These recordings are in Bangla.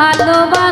ভালোবাসা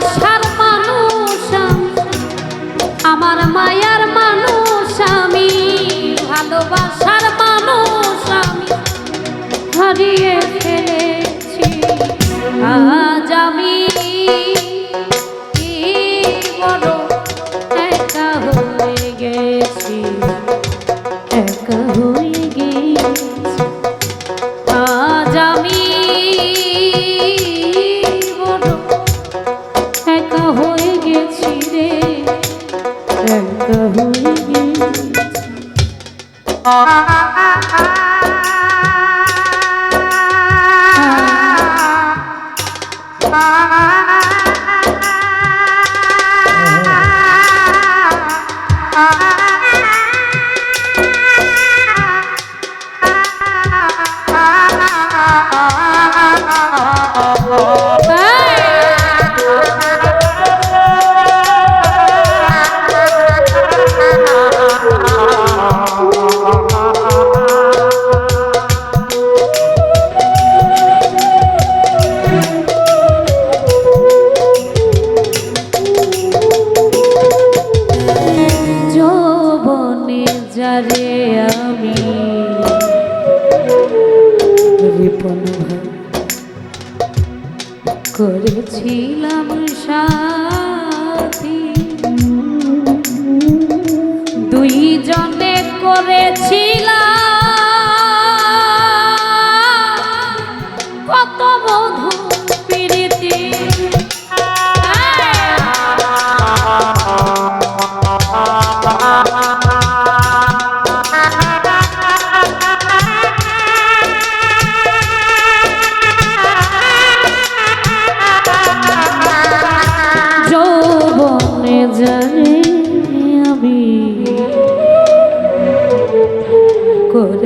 Oh করেছিলাম সা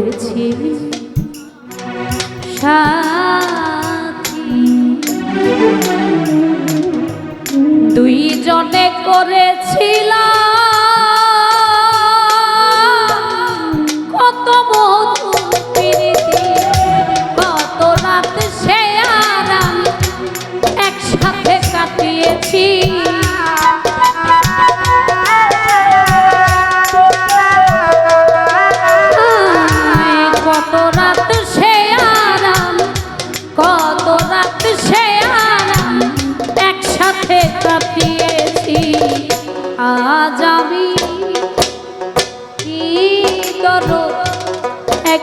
이 렇.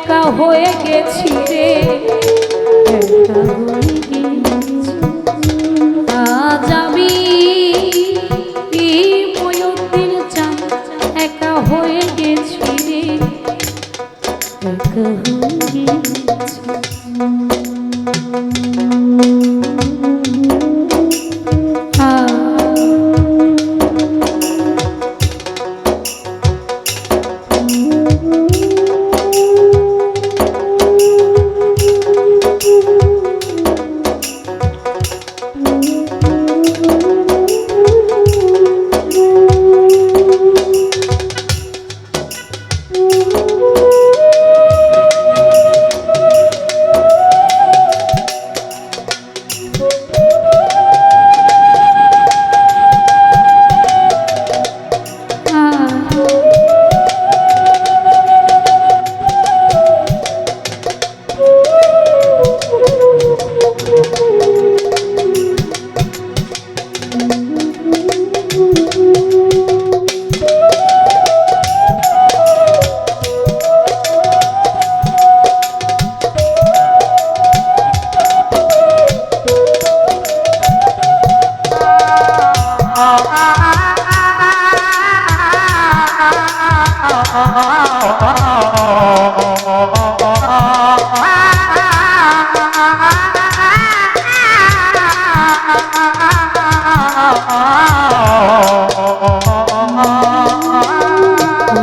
একা হয়ে গেছি রে। একা হয়ে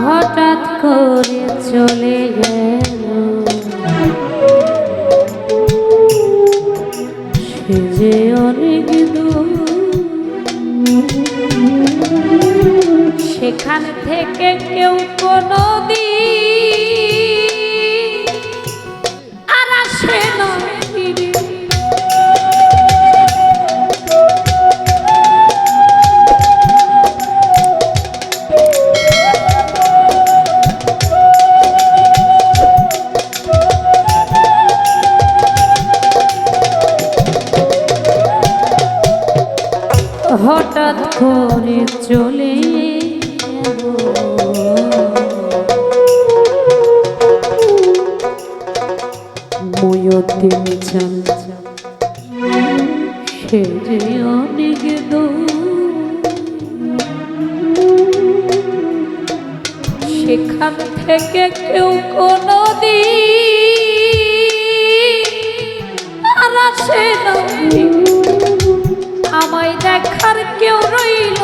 হঠাৎ করে চলে সেখান থেকে কেউ কোনো দিন সে যে অনেক সেখান থেকে কেউ কোনো আর আসে আমায় দেখার কেউ রইল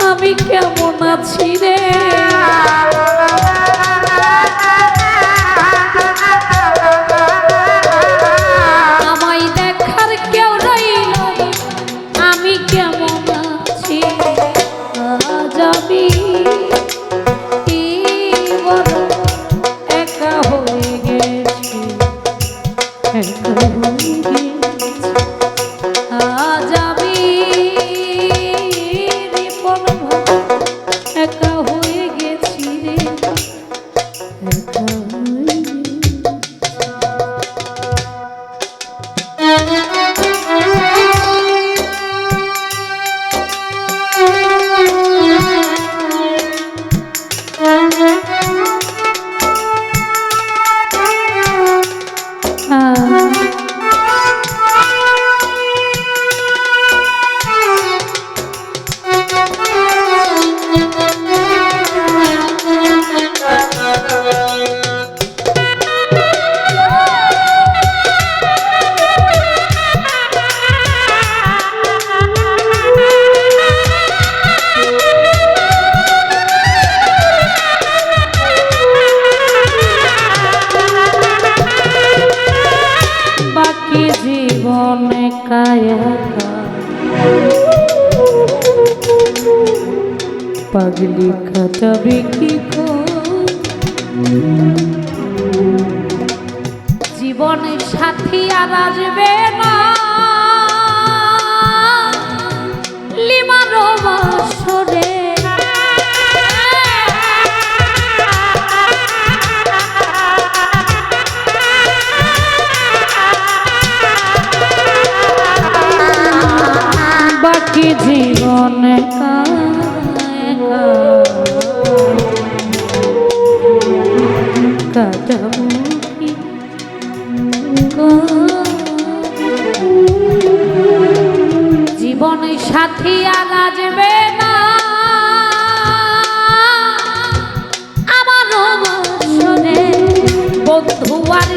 আমি কেমন আছি রে? পাগলি কাটাবে কি জীবন সাথী আর আসবে না। লিমারো বাসরে। বাকি জীবন কা পাখিয়া নাচবে না। আমার শোনে বন্ধু আর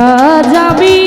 পাজাবি